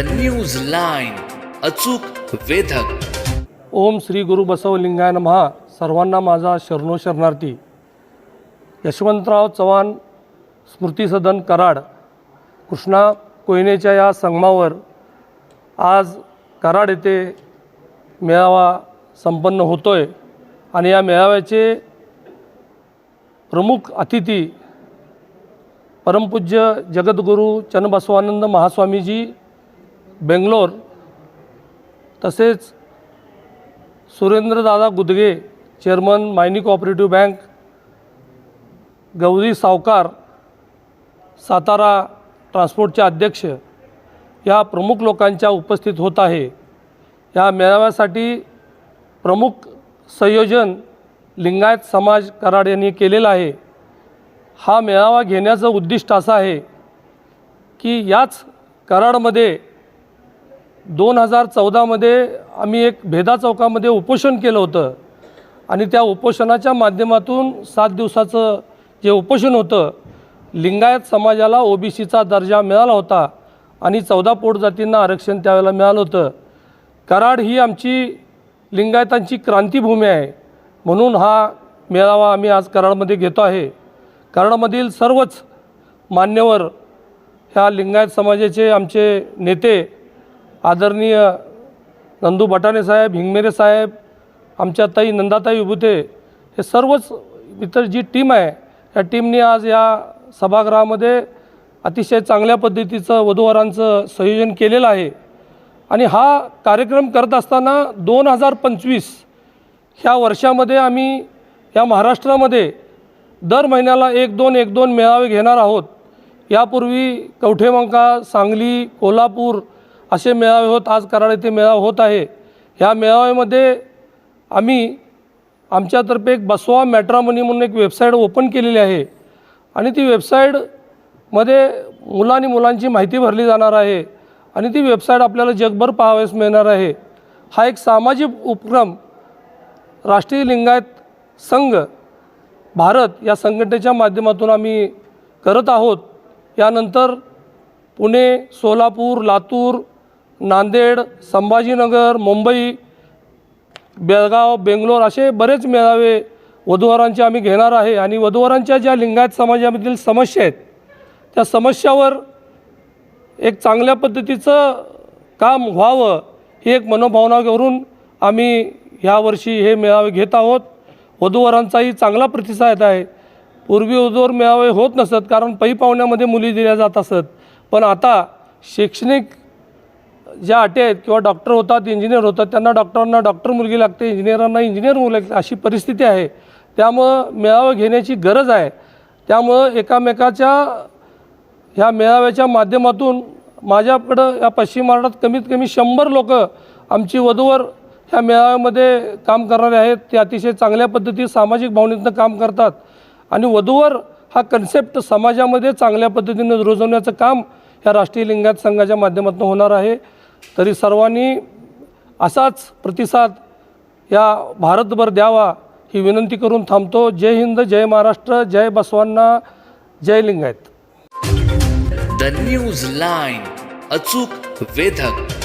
The news line अचूक वेधक. ओम श्री गुरु बसवलिंगाय महा सर्वांना माझा शरणो शरणार्थी. यशवंतराव चव्हाण स्मृती सदन कराड. कृष्णा कोयनेच्या या संगमावर आज कराड येथे मेळावा संपन्न होतो आहे आणि या मेळाव्याचे प्रमुख अतिथी परमपूज्य जगद्गुरू चन्नबसवानंद महास्वामीजी बेंगलोर तसेच Surendradada Gudage chairman Mayani cooperative bank Gauri Savkar Satara ट्रान्सपोर्टचे अध्यक्ष या प्रमुख लोकांच्या उपस्थित होत आहे. या मेळाव्यासाठी प्रमुख संयोजन लिंगायत समाज कराड यांनी केलेला आहे. हा मेळावा घेण्याचं उद्दिष्ट असं आहे की याच कराडमध्ये दोन हजार चौदामध्ये आम्ही एक भेदा चौकामध्ये उपोषण केलं होतं. आणि त्या उपोषणाच्या माध्यमातून सात दिवसाचं जे उपोषण होतं लिंगायत समाजाला ओबीसीचा दर्जा मिळाला होता आणि चौदा पोट जातींना आरक्षण त्यावेळेला मिळालं होतं. कराड ही आमची लिंगायतांची क्रांतीभूमी आहे. म्हणून हा मेळावा आम्ही आज कराडमध्ये घेतो आहे. कराडमधील सर्वच मान्यवर ह्या लिंगायत समाजाचे आमचे नेते आदरणीय नंदू बटाणे साहेब हिंगमेरे साहेब आमच्या ताई नंदाताई उभुते हे सर्वच इतर जी टीम आहे या टीमने आज या सभागृहामध्ये अतिशय चांगल्या पद्धतीचं वधूवरांचं संयोजन केलेलं आहे. आणि हा कार्यक्रम करत असताना दोन हजार पंचवीस ह्या वर्षामध्ये आम्ही या महाराष्ट्रामध्ये दर महिन्याला एक दोन एक दोन मेळावे घेणार आहोत. यापूर्वी कवठेमंका सांगली कोल्हापूर असे मेळावे होत आज कराड येथे मेळावा होत आहे. ह्या मेळाव्यामध्ये आम्ही आमच्यातर्फे एक बसवा मॅट्रामनी म्हणून एक वेबसाईट ओपन केलेली आहे. आणि ती वेबसाईटमध्ये मुलं आणि मुलांची माहिती भरली जाणार आहे. आणि ती वेबसाईट आपल्याला जगभर पाहावयास मिळणार आहे. हा एक सामाजिक उपक्रम राष्ट्रीय लिंगायत संघ भारत या संघटनेच्या माध्यमातून आम्ही करत आहोत. यानंतर पुणे सोलापूर लातूर नांदेड संभाजीनगर मुंबई बेळगाव बेंगलोर असे बरेच मेळावे वधूवरांचे आम्ही घेणार आहे. आणि वधूवरांच्या ज्या लिंगायत समाजामधील समस्या आहेत त्या समस्यावर एक चांगल्या पद्धतीचं काम व्हावं ही एक मनोभावना करून आम्ही ह्यावर्षी हे मेळावे घेत आहोत. वधूवरांचाही चांगला प्रतिसाद आहे. पूर्वी वधूवर मेळावे होत नसत कारण पै पाहुण्यामध्ये मुली दिल्या जात असत. पण आता शैक्षणिक ज्या अटी आहेत किंवा डॉक्टर होतात इंजिनियर होतात त्यांना डॉक्टरांना डॉक्टर मुलगी लागते इंजिनियरांना इंजिनियर मुलं लागते अशी परिस्थिती आहे. त्यामुळं मेळावा घेण्याची गरज आहे. त्यामुळं एकामेकाच्या ह्या मेळाव्याच्या माध्यमातून माझ्याकडं या पश्चिम महाराष्ट्रात कमीत कमी शंभर लोक आमची वधूवर ह्या मेळाव्यामध्ये काम करणारे आहेत. ते अतिशय चांगल्या पद्धती सामाजिक भावनेतनं काम करतात. आणि वधूवर हा कन्सेप्ट समाजामध्ये चांगल्या पद्धतीनं रुजवण्याचं काम ह्या राष्ट्रीय लिंगायत संघाच्या माध्यमातून होणार आहे. तरी सर्वांनी असाच प्रतिसाद या भारतभर द्यावा ही विनंती करून थांबतो. जय हिंद जय महाराष्ट्र जय बसवांना जय लिंगायत. द न्यूज लाईन अचूक वेधक.